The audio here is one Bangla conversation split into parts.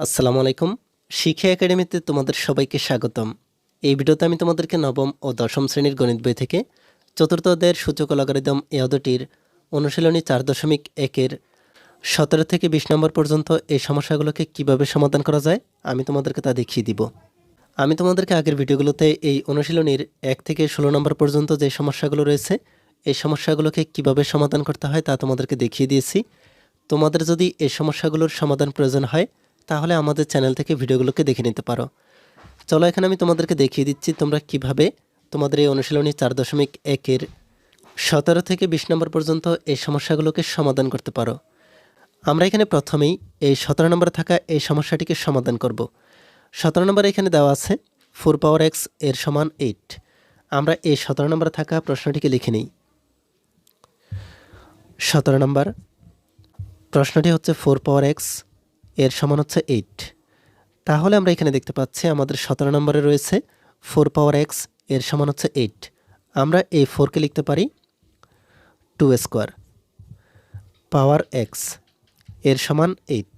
আসসালামু আলাইকুম। শিক্ষা একাডেমিতে তোমাদের সবাইকে স্বাগতম। এই ভিডিওতে আমি তোমাদেরকে নবম ও দশম শ্রেণির গণিত বই থেকে চতুর্থ অধ্যায়ের সূচক লগারিদম এ অনুশীলনী চার দশমিক একের সতেরো থেকে বিশ নম্বর পর্যন্ত এই সমস্যাগুলোকে কীভাবে সমাধান করা যায় আমি তোমাদেরকে তা দেখিয়ে দিব। আমি তোমাদেরকে আগের ভিডিওগুলোতে এই অনুশীলনীর এক থেকে ষোলো নম্বর পর্যন্ত যে সমস্যাগুলো রয়েছে, এই সমস্যাগুলোকে কীভাবে সমাধান করতে হয় তা তোমাদেরকে দেখিয়ে দিয়েছি। তোমাদের যদি এই সমস্যাগুলোর সমাধান প্রয়োজন হয় তাহলে আমাদের চ্যানেল থেকে ভিডিওগুলোকে দেখে নিতে পারো। চলো এখানে আমি তোমাদেরকে দেখিয়ে দিচ্ছি তোমরা কীভাবে তোমাদের এই অনুশীলনী চার দশমিক একের সতেরো থেকে বিশ নম্বর পর্যন্ত এই সমস্যাগুলোকে সমাধান করতে পারো। আমরা এখানে প্রথমেই এই সতেরো নম্বরে থাকা এই সমস্যাটিকে সমাধান করব। সতেরো নম্বরে এখানে দেওয়া আছে ফোর পাওয়ার এক্সের সমান এইট। আমরা এই সতেরো নম্বরে থাকা প্রশ্নটিকে লিখে নিই। সতেরো নম্বর প্রশ্নটি হচ্ছে ফোর পাওয়ার এক্স এর সমান হচ্ছে এইট তাহলে আমরা এখানে দেখতে পাচ্ছি আমাদের সতেরো নম্বরে রয়েছে ফোর পাওয়ার এক্সের সমান হচ্ছে এইট আমরা এই ফোরকে লিখতে পারি টু স্কোয়ার পাওয়ার এক্সের সমান এইট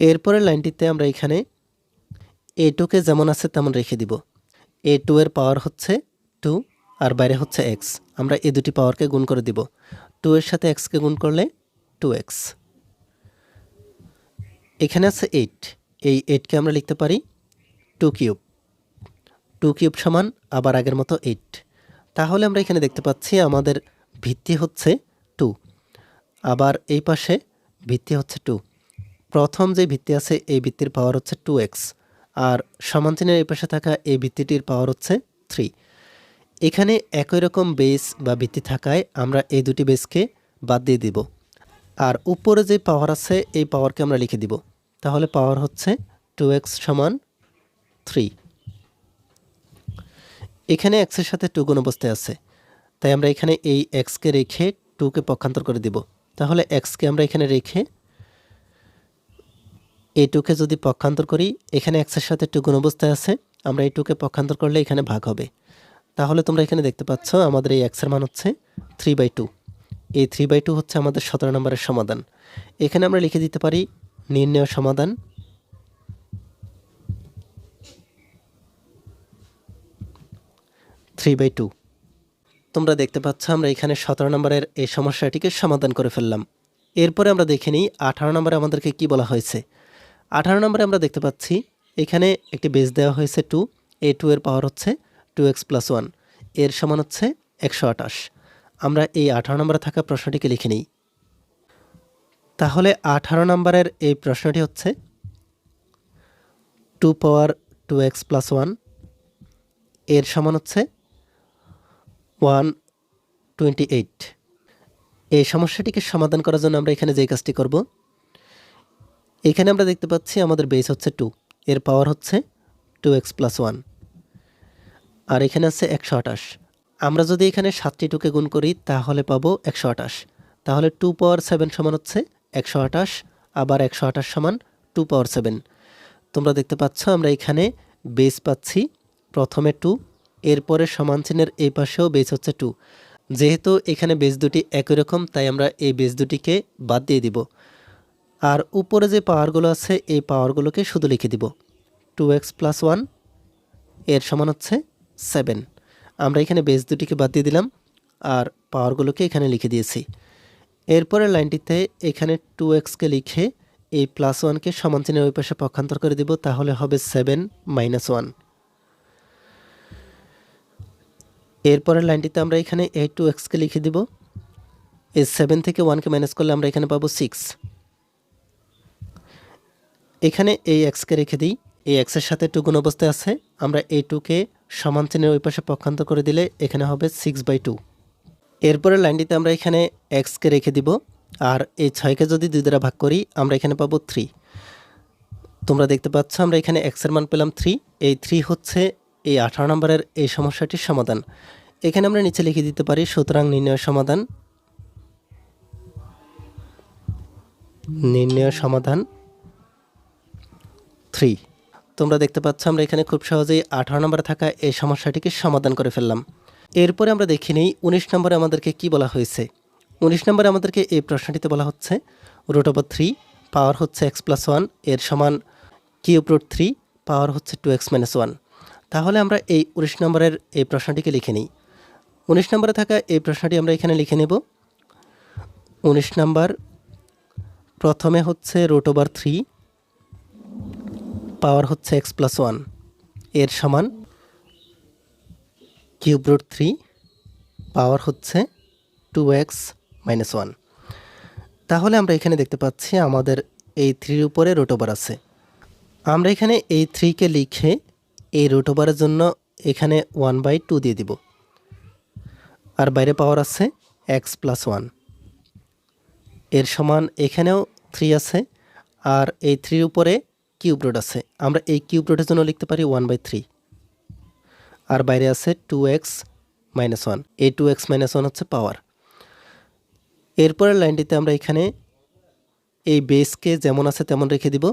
এরপরের লাইনটিতে আমরা এখানে এ টুকে যেমন আছে তেমন রেখে দিব। এ টু এর পাওয়ার হচ্ছে টু আর বাইরে হচ্ছে এক্স আমরা এই দুটি পাওয়ারকে গুণ করে দিব। টু এর সাথে এক্সকে গুণ করলে টু এক্স এখানে আছে এইট এই এইটকে আমরা লিখতে পারি টু কিউব টু কিউব সমান আবার আগের মতো এইট তাহলে আমরা এখানে দেখতে পাচ্ছি আমাদের ভিত্তি হচ্ছে টু আবার এই পাশে ভিত্তি হচ্ছে টু প্রথম যে ভিত্তি আছে, এই ভিত্তির পাওয়ার হচ্ছে টু এক্স আর সমান চিহ্নের এই পাশে থাকা এই ভিত্তিটির পাওয়ার হচ্ছে থ্রি এখানে একই রকম বেস বা ভিত্তি থাকায় আমরা এই দুটি বেসকে বাদ দিয়ে দিব। আর উপরে যে পাওয়ার আছে, এই পাওয়ারকে আমরা লিখে দিব। তাহলে পাওয়ার হচ্ছে টু এক্স সমান থ্রি। এখানে এক্সের সাথে টু গুণ অবস্থায় আছে। তাই আমরা এখানে এই এক্সকে রেখে টুকে পক্ষান্তর করে দিব। তাহলে এক্সকে আমরা এখানে রেখে এই টুকে যদি পক্ষান্তর করি, এখানে এক্সের সাথে টু গুণ অবস্থায় আছে, আমরা এই টুকে পক্ষান্তর করলে এখানে ভাগ হবে। তাহলে তোমরা এখানে দেখতে পাচ্ছ আমাদের এই এক্সের মান হচ্ছে থ্রি বাই টু এই থ্রি বাই টু হচ্ছে আমাদের সতেরো নম্বরের সমাধান। এখানে আমরা লিখে দিতে পারি নির্ণয় সমাধান। থ্রি বাই টু তোমরা দেখতে পাচ্ছ, আমরা এখানে সতেরো নম্বরের এই সমস্যাটিকে সমাধান করে ফেললাম। এরপরে আমরা দেখে নিই, আঠারো নম্বরে আমাদেরকে কি বলা হয়েছে? আঠারো নম্বরে আমরা দেখতে পাচ্ছি, এখানে একটি বেস দেওয়া হয়েছে টু এ টু এর পাওয়ার হচ্ছে টু এক্স প্লাস ওয়ানের সমান হচ্ছে একশো আঠাশ। আমরা এই আঠারো নম্বরে থাকা প্রশ্নটিকে লিখে নিই। তাহলে আঠারো নম্বরের এই প্রশ্নটি হচ্ছে, two power two X plus one, এর সমান হচ্ছে ওয়ান টোয়েন্টি এইট। এই সমস্যাটিকে সমাধান করার জন্য আমরা এখানে যে কাজটি করব, এখানে আমরা দেখতে পাচ্ছি আমাদের বেস হচ্ছে টু এর পাওয়ার হচ্ছে টু এক্স প্লাস ওয়ান আর এখানে আছে একশো আঠাশ। আমরা যদি এখানে সাতটি টুকে গুণ করি, তাহলে পাবো একশো আঠাশ। তাহলে টু পাওয়ার সেভেন সমান হচ্ছে একশো আঠাশ, আবার একশো আঠাশ সমান টু পাওয়ার সেভেন তোমরা দেখতে পাচ্ছ, আমরা এখানে বেস পাচ্ছি, প্রথমে টু এরপরে সমান চিহ্নের এই পাশেও বেস হচ্ছে টু যেহেতু এখানে বেস দুটি একই রকম, তাই আমরা এই বেস দুটিকে বাদ দিয়ে দিব। আর উপরে যে পাওয়ারগুলো আছে, এই পাওয়ারগুলোকে শুধু লিখে দিব। টু এক্স প্লাস ওয়ানের সমান হচ্ছে সেভেন আমরা এখানে বেস দুটিকে বাদ দিয়ে দিলাম, আর পাওয়ারগুলোকে এখানে লিখে দিয়েছি। এরপরের লাইনটিতে এখানে টু এক্সকে লিখে এই প্লাস ওয়ানকে সমান চিহ্নের ওই পাশে পক্ষান্তর করে দিব, তাহলে হবে সেভেন মাইনাস ওয়ান এরপরের লাইনটিতে আমরা এখানে এই টু এক্সকে লিখে দিব। এই সেভেন থেকে ওয়ানকে মাইনাস করলে আমরা এখানে পাবো সিক্স এখানে এই এক্সকে রেখে দিই। এই এক্সের সাথে টু গুণ অবস্থায় আছে। আমরা এই টুকে সমান চিহ্নের ওই পাশে পক্ষান্তর করে দিলে এখানে হবে সিক্স বাই টু এরপরের লাইনটিতে আমরা এখানে এক্সকে রেখে দিব, আর এই ছয়কে যদি দুই দ্বারা ভাগ করি, আমরা এখানে পাবো থ্রি তোমরা দেখতে পাচ্ছ, আমরা এখানে এক্সের মান পেলাম থ্রি এই থ্রি হচ্ছে এই আঠারো নম্বরের এই সমস্যাটির সমাধান। এখানে আমরা নিচে লিখে দিতে পারি, সুতরাং নির্ণয় সমাধান। নির্ণয় সমাধান থ্রি তোমরা দেখতে পাচ্ছ, আমরা এখানে খুব সহজেই আঠারো নম্বরে থাকা এই সমস্যাটিকে সমাধান করে ফেললাম। এরপরে আমরা দেখি নেই উনিশ নম্বরে আমাদেরকে কি বলা হয়েছে। উনিশ নম্বরে আমাদেরকে এই প্রশ্নটিতে বলা হচ্ছে রুট ওভার থ্রি পাওয়ার হচ্ছে এক্স প্লাস ওয়ানের সমান কিউব রুট থ্রি পাওয়ার হচ্ছে টু এক্স মাইনাস ওয়ান তাহলে আমরা এই উনিশ নম্বরের এই প্রশ্নটিকে লিখে নিই। উনিশ নম্বরে থাকা এই প্রশ্নটি আমরা এখানে লিখে নেব। উনিশ নম্বর, প্রথমে হচ্ছে রুট ওভার থ্রি পাওয়ার হচ্ছে এক্স প্লাস ওয়ানের সমান কিউব রুট থ্রি, পাওয়ার হচ্ছে টু এক্স মাইনাস ওয়ান। তাহলে আমরা এখানে দেখতে পাচ্ছি আমাদের এই থ্রির উপরে রুট ওভার আছে। আমরা এখানে এই থ্রিকে লিখে এই রুট ওভারের জন্য এখানে ওয়ান বাই টু দিয়ে দিব। আর বাইরে পাওয়ার আছে এক্স প্লাস ওয়ান। এর সমান এখানেও থ্রি আছে, আর এই থ্রির উপরে কিউব রোড আছে। আমরা এই কিউব রোডের জন্য লিখতে পারি ওয়ান বাই থ্রি। আর বাইরে আছে টু এক্স মাইনাস ওয়ান এই টু এক্স মাইনাস ওয়ান হচ্ছে পাওয়ার এরপরের লাইনটিতে আমরা এখানে এই বেসকে যেমন আছে তেমন রেখে দিব।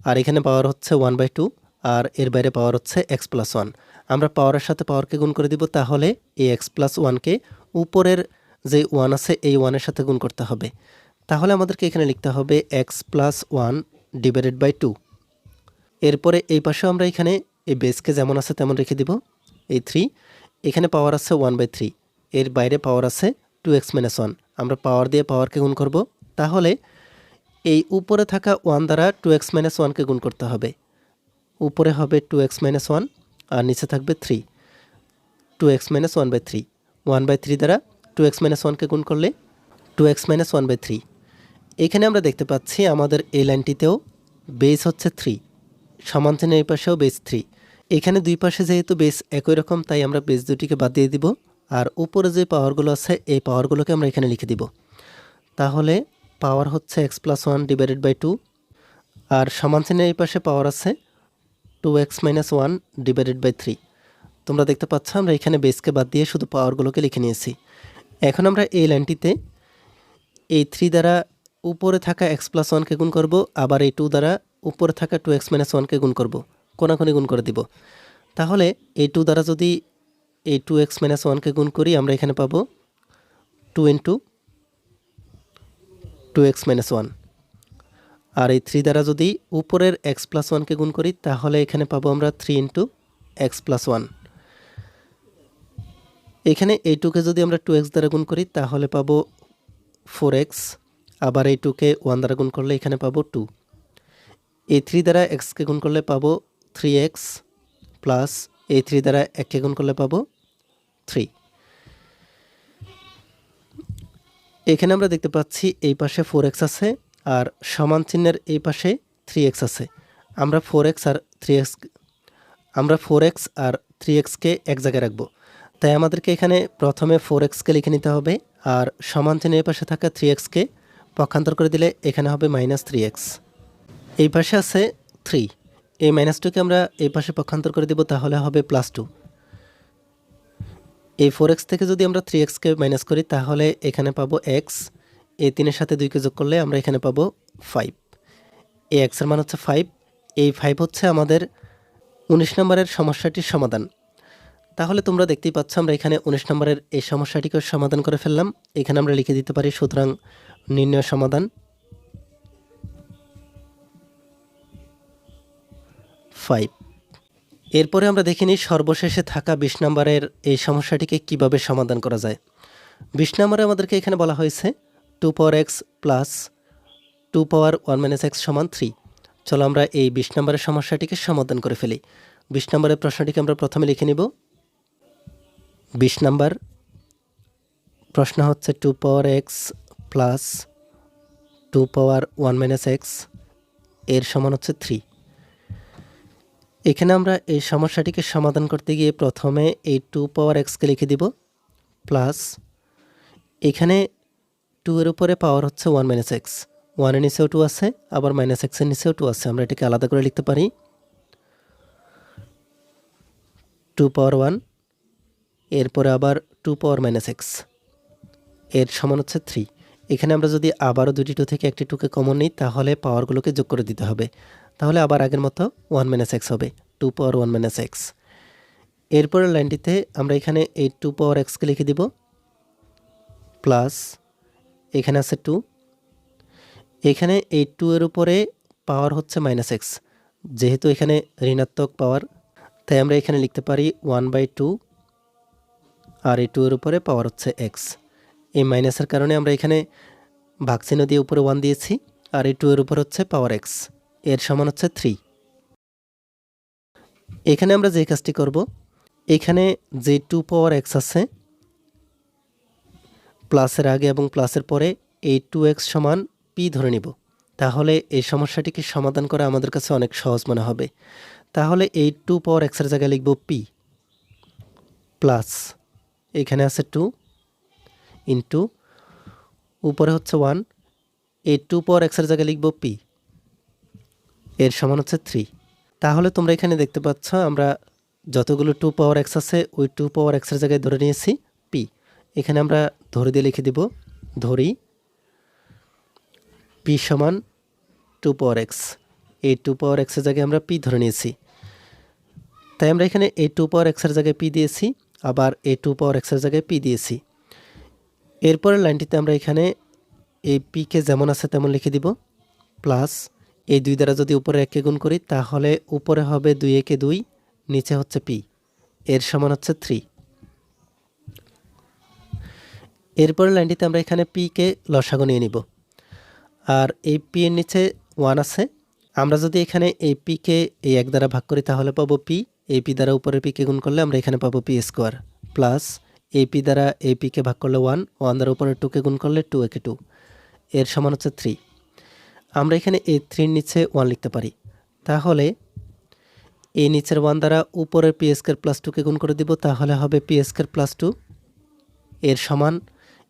আর এখানে পাওয়ার হচ্ছে ওয়ান বাই টু আর এর বাইরে পাওয়ার হচ্ছে এক্স প্লাস ওয়ান আমরা পাওয়ারের সাথে পাওয়ারকে গুণ করে দিব, তাহলে এই এক্স প্লাস ওয়ানকে উপরের যে ওয়ান আছে, এই ওয়ানের সাথে গুণ করতে হবে। তাহলে আমাদেরকে এখানে লিখতে হবে X plus one divided by two এরপরে এই পাশেও আমরা এখানে এই বেসকে যেমন আছে তেমন রেখে দিব। এই থ্রি এখানে পাওয়ার আছে ওয়ান বাই থ্রি এর বাইরে পাওয়ার আছে টু এক্স মাইনাস ওয়ান আমরা পাওয়ার দিয়ে পাওয়ারকে গুণ করব। তাহলে এই উপরে থাকা ওয়ান দ্বারা টু এক্স মাইনাস ওয়ানকে গুণ করতে হবে। উপরে হবে টু এক্স মাইনাস ওয়ান আর নিচে থাকবে three two X minus one by three one by three দ্বারা টু এক্স মাইনাস ওয়ানকে গুণ করলে two X minus one by three এখানে আমরা দেখতে পাচ্ছি আমাদের এই লাইনটিতেও বেস হচ্ছে থ্রি সমান চিহ্নের এই পাশেও বেস থ্রি এখানে দুই পাশে যেহেতু বেস একই রকম, তাই আমরা বেস দুটিকে বাদ দিয়ে দিব। আর উপরে যে পাওয়ারগুলো আছে, এই পাওয়ারগুলোকে আমরা এখানে লিখে দিব। তাহলে পাওয়ার হচ্ছে X plus one divided by two আর সমান চিহ্নের এই পাশে পাওয়ার আছে two X minus one divided by three তোমরা দেখতে পাচ্ছ, আমরা এখানে বেসকে বাদ দিয়ে শুধু পাওয়ারগুলোকে লিখে নিয়েছি। এখন আমরা এই লাইনটিতে এই থ্রি দ্বারা উপরে থাকা এক্স প্লাস ওয়ানকে গুণ করব, আবার এই টু দ্বারা উপরে থাকা টু এক্স মাইনাস ওয়ানকে গুণ করব, কোনাকুনি গুণ করে দিব। তাহলে এই টু দ্বারা যদি এই টু এক্স মাইনাস ওয়ানকে গুণ করি, আমরা এখানে পাবো two into two X minus one আর এই থ্রি দ্বারা যদি উপরের এক্স প্লাস ওয়ানকে গুণ করি, তাহলে এখানে পাবো আমরা three into X plus one এখানে এই টুকে যদি আমরা টু এক্স দ্বারা গুণ করি, তাহলে পাবো ফোর এক্স আবার এই টুকে ওয়ান দ্বারা গুণ করলে এখানে পাবো টু এই থ্রি দ্বারা এক্সকে গুণ করলে পাবো থ্রি এক্স প্লাস এই থ্রি দ্বারা এককে গুণ করলে পাবো থ্রি এখানে আমরা দেখতে পাচ্ছি এই পাশে ফোর এক্স আছে আর সমান চিহ্নের এই পাশে থ্রি এক্স আছে। আমরা ফোর এক্স আর থ্রি এক্স আমরা ফোর এক্স আর থ্রি এক্সকে এক জায়গায় রাখব। তাই আমাদেরকে এখানে প্রথমে ফোর এক্সকে লিখে নিতে হবে আর সমান চিহ্নের পাশে থাকা থ্রি এক্সকে পক্ষান্তর করে দিলে এখানে হবে মাইনাস থ্রি এক্স এই পাশে আছে থ্রি এই মাইনাস টুকে আমরা এই পাশে পক্ষান্তর করে দেব, তাহলে হবে প্লাস টু এই ফোর এক্স থেকে যদি আমরা থ্রি এক্সকে মাইনাস করি, তাহলে এখানে পাবো এক্স এই তিনের সাথে দুইকে যোগ করলে আমরা এখানে পাবো ফাইভ এই এক্সের মান হচ্ছে ফাইভ এই ফাইভ হচ্ছে আমাদের উনিশ নম্বরের সমস্যাটির সমাধান। তাহলে তোমরা দেখতেই পাচ্ছ, আমরা এখানে উনিশ নম্বরের এই সমস্যাটিকে সমাধান করে ফেললাম। এখানে আমরা লিখে দিতে পারি সুতরাং নির্ণয় সমাধান। ফাইভ। এরপরে আমরা দেখে নিই সর্বশেষে থাকা বিশ নম্বরের এই সমস্যাটিকে কীভাবে সমাধান করা যায়। বিশ নম্বরে আমাদেরকে এখানে বলা হয়েছে two power x plus two power one minus x সমান থ্রি। চলো আমরা এই বিশ নম্বরের সমস্যাটিকে সমাধান করে ফেলি। বিশ নম্বরের প্রশ্নটিকে আমরা প্রথমে লিখে নিব। বিশ নাম্বার প্রশ্ন হচ্ছে two power x plus two power one minus এক্সের সমান হচ্ছে থ্রি। এখানে আমরা এই সমস্যাটিকে সমাধান করতে গিয়ে প্রথমে এই টু পাওয়ার এক্সকে লিখে দিব প্লাস এখানে টু এর উপরে পাওয়ার হচ্ছে ওয়ান মাইনাস এক্স ওয়ানের নিচেও টু আছে, আবার মাইনাস এক্সের নিচেও টু আছে। আমরা এটাকে আলাদা করে লিখতে পারি। টু পাওয়ার ওয়ান এরপরে আবার টু পাওয়ার মাইনাস এক্সের সমান হচ্ছে থ্রি এখানে আমরা যদি আবারও দুটি টু থেকে একটি টুকে কমন নিই, তাহলে পাওয়ারগুলোকে যোগ করে দিতে হবে। তাহলে আবার আগের মতো ওয়ান মাইনাস এক্স হবে two power one minus x এরপরের লাইনটিতে আমরা এখানে এই টু পাওয়ার এক্সকে লিখে দিব প্লাস এখানে আছে টু এখানে এই টু এর উপরে পাওয়ার হচ্ছে মাইনাস এক্স যেহেতু এখানে ঋণাত্মক পাওয়ার তাই আমরা এখানে লিখতে পারি ওয়ান বাই টু আর এই টু এর উপরে পাওয়ার হচ্ছে এক্স এই মাইনাসের কারণে আমরা এখানে ভাগচিহ্ন দিয়ে উপরে ওয়ান দিয়েছি, আর এই টু এর উপর হচ্ছে পাওয়ার এক্স এর সমান হচ্ছে থ্রি এখানে আমরা যে কাজটি করব, এখানে যে টু পাওয়ার এক্স আছে প্লাসের আগে এবং প্লাসের পরে এই টু এক্স সমান পি ধরে নিব। তাহলে এই সমস্যাটিকে সমাধান করা আমাদের কাছে অনেক সহজ মনে হবে। তাহলে এই টু পাওয়ার এক্সের জায়গায় লিখব পি প্লাস এখানে আছে টু ইন্টু উপরে হচ্ছে ওয়ান এই টু পাওয়ার এক্সের জায়গায় লিখব পি এর সমান হচ্ছে থ্রি তাহলে তোমরা এখানে দেখতে পাচ্ছ, আমরা যতগুলো টু পাওয়ার এক্স আছে, ওই টু পাওয়ার এক্সের জায়গায় ধরে নিয়েছি পি এখানে আমরা ধরে দিয়ে লিখে দিব, ধরি পি সমান টু পাওয়ার এক্স এই টু পাওয়ার এক্সের জায়গায় আমরা পি ধরে নিয়েছি। তাই আমরা এখানে এই টু পাওয়ার এক্সের জায়গায় পি দিয়েছি, আবার এই টু পাওয়ার এক্সের জায়গায় পি দিয়েছি। এরপরের লাইনটিতে আমরা এখানে এই পিকে যেমন আছে তেমন লিখে দিব প্লাস এই দুই দ্বারা যদি উপরে একে গুণ করি, তাহলে উপরে হবে দুই একে দুই, নিচে হচ্ছে পি। এর সমান হচ্ছে থ্রি। এরপরের লাইনটিতে আমরা এখানে পিকে লসাগু নিয়ে নিব। আর এই পি এর নিচে ওয়ান আছে। আমরা যদি এখানে এই পিকে এই এক দ্বারা ভাগ করি, তাহলে পাবো পি। এই পি দ্বারা উপরে পিকে গুণ করলে আমরা এখানে পাবো পি স্কোয়ার প্লাস এই পি দ্বারা এই পিকে ভাগ করলে ওয়ান ওয়ান দ্বারা উপরে টুকে গুণ করলে টু একে টু। এর সমান হচ্ছে থ্রি। আমরা এখানে এ থ্রির নিচে ওয়ান লিখতে পারি। তাহলে এই নিচের ওয়ান দ্বারা উপরের পি স্কোয়ার প্লাস টুকে গুণ করে দিব, তাহলে হবে পি স্কোয়ার প্লাস টু এর সমান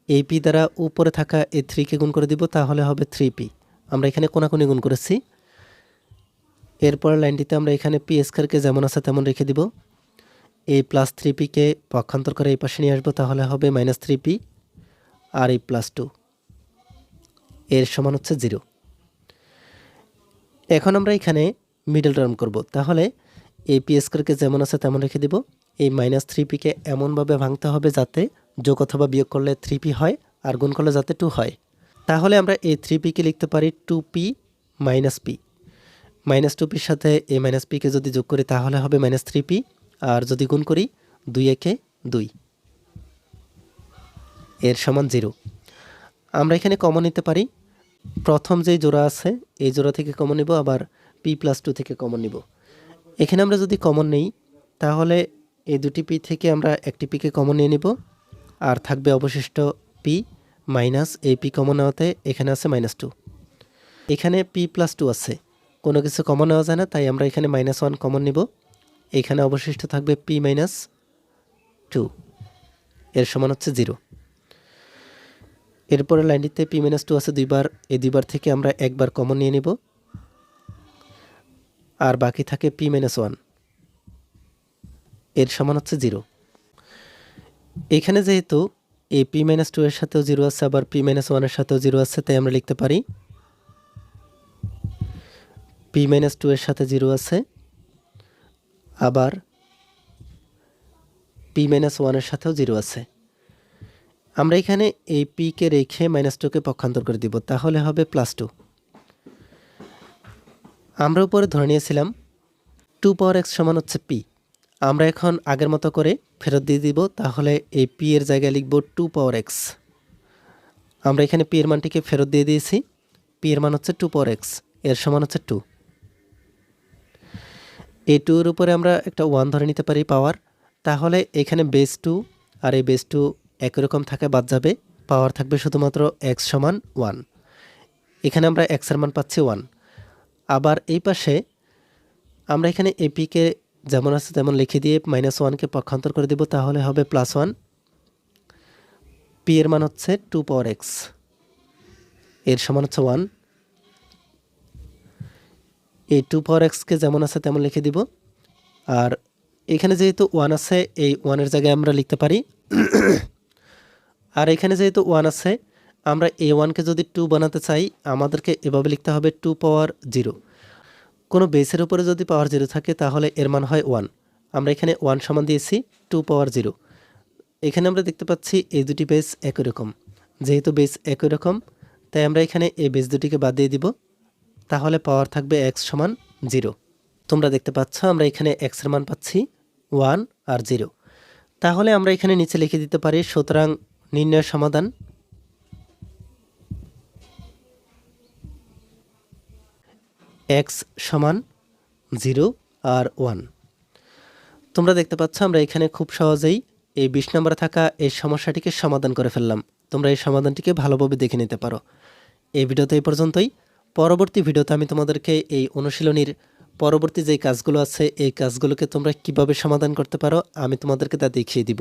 এই পি দ্বারা উপরে থাকা এ থ্রিকে গুণ করে দিব, তাহলে হবে থ্রি পি। আমরা এখানে কোনাকুনি গুণ করেছি। এরপরের লাইনটিতে আমরা এখানে পি স্কোয়ারকে যেমন আছে তেমন রেখে দিব। এই প্লাস থ্রি পিকে পক্ষান্তর করে এই পাশে নিয়ে আসব, তাহলে হবে মাইনাস থ্রি পি আর এই প্লাস টু। এর সমান হচ্ছে জিরো। এখন আমরা এখানে মিডল টার্ম করব। তাহলে এই পি স্কোয়ারকে যেমন আছে তেমন রেখে দিব। এই মাইনাস থ্রি পিকে এমনভাবে ভাঙতে হবে যাতে যোগ অথবা বিয়োগ করলে থ্রি পি হয় আর গুণ করলে যাতে টু হয়। তাহলে আমরা এই থ্রি পিকে লিখতে পারি two p minus p minus two পির সাথে এই মাইনাস পিকে যদি যোগ করি তাহলে হবে মাইনাস থ্রি পি আর যদি গুণ করি দুই একে দুই। এর সমান জিরো আমরা এখানে কমন নিতে পারি প্রথম যে জোড়া আছে, এই জোড়া থেকে কমন নিব, আবার পি প্লাস টু থেকে কমন নিব। এখানে আমরা যদি কমন নেই, তাহলে এই দুটি পি থেকে আমরা একটি পিকে কমন নিয়ে নিব। আর থাকবে অবশিষ্ট পি মাইনাস এই পি কমন নেওয়াতে এখানে আছে মাইনাস টু এখানে পি প্লাস টু আছে। কোনো কিছু কমন নেওয়া যায় না, তাই আমরা এখানে মাইনাস ওয়ান কমন নিব। এখানে অবশিষ্ট থাকবে পি মাইনাস টু এর সমান হচ্ছে জিরো এরপরে লাইনটিতে পি মাইনাস টু আছে দুইবার। এই দুইবার থেকে আমরা একবার কমন নিয়ে নিব। আর বাকি থাকে পি মাইনাস ওয়ান। এর সমান হচ্ছে জিরো। এখানে যেহেতু এই পি মাইনাস টু এর সাথেও জিরো আছে, আবার পি মাইনাস ওয়ানের সাথেও জিরো আছে, তাই আমরা লিখতে পারি পি মাইনাস টু এর সাথে জিরো আছে, আবার পি মাইনাস ওয়ানের সাথেও জিরো আছে। আমরা এখানে এই পিকে রেখে মাইনাস টুকে পক্ষান্তর করে দিব, তাহলে হবে প্লাস টু আমরা উপরে ধরে নিয়েছিলাম টু পাওয়ার এক্স সমান হচ্ছে পি আমরা এখন আগের মতো করে ফেরত দিয়ে দিব, তাহলে এই পি এর জায়গায় লিখব টু পাওয়ার এক্স আমরা এখানে পি এর মানটিকে ফেরত দিয়ে দিয়েছি পি এর মান হচ্ছে টু পাওয়ার এক্সের সমান হচ্ছে টু এই টু এর উপরে আমরা একটা ওয়ান ধরে নিতে পারি পাওয়ার তাহলে এখানে বেস টু আর এই বেস টু একই রকম থাকে, বাদ যাবে। পাওয়ার থাকবে শুধুমাত্র এক্স সমান ওয়ান এখানে আমরা এক্সের মান পাচ্ছি ওয়ান আবার এই পাশে আমরা এখানে এপিকে যেমন আছে তেমন লিখে দিয়ে মাইনাস ওয়ানকে পক্ষান্তর করে দেব, তাহলে হবে প্লাস ওয়ান পি এর মান হচ্ছে টু পাওয়ার এক্সের সমান হচ্ছে ওয়ান এই টু পাওয়ার এক্সকে যেমন আছে তেমন লিখে দিব। আর এখানে যেহেতু ওয়ান আছে, এই ওয়ানের জায়গায় আমরা লিখতে পারি। আর এখানে যেহেতু ওয়ান আছে, আমরা এ ওয়ানকে যদি টু বানাতে চাই, আমাদেরকে এভাবে লিখতে হবে টু পাওয়ার জিরো কোনো বেসের উপরে যদি পাওয়ার জিরো থাকে, তাহলে এর মান হয় ওয়ান আমরা এখানে ওয়ান সমান দিয়েছি টু পাওয়ার জিরো এখানে আমরা দেখতে পাচ্ছি এই দুটি বেস একই রকম। যেহেতু বেস একই রকম, তাই আমরা এখানে এই বেস দুটিকে বাদ দিয়ে দিব। তাহলে পাওয়ার থাকবে এক্স সমান জিরো তোমরা দেখতে পাচ্ছ, আমরা এখানে এক্সের মান পাচ্ছি ওয়ান আর জিরো তাহলে আমরা এখানে নিচে লিখে দিতে পারি, সুতরাং নির্ণয় সমাধান? এক্স সমান জিরো আর ওয়ান। তোমরা দেখতে পাচ্ছ, আমরা এখানে খুব সহজেই এই বিশ নম্বরে থাকা এই সমস্যাটিকে সমাধান করে ফেললাম। তোমরা এই সমাধানটিকে ভালোভাবে দেখে নিতে পারো। এই ভিডিওতে এই পর্যন্তই। পরবর্তী ভিডিওতে আমি তোমাদেরকে এই অনুশীলনীর পরবর্তী যে কাজগুলো আছে, এই কাজগুলোকে তোমরা কীভাবে সমাধান করতে পারো, আমি তোমাদেরকে তা দেখিয়ে দিব।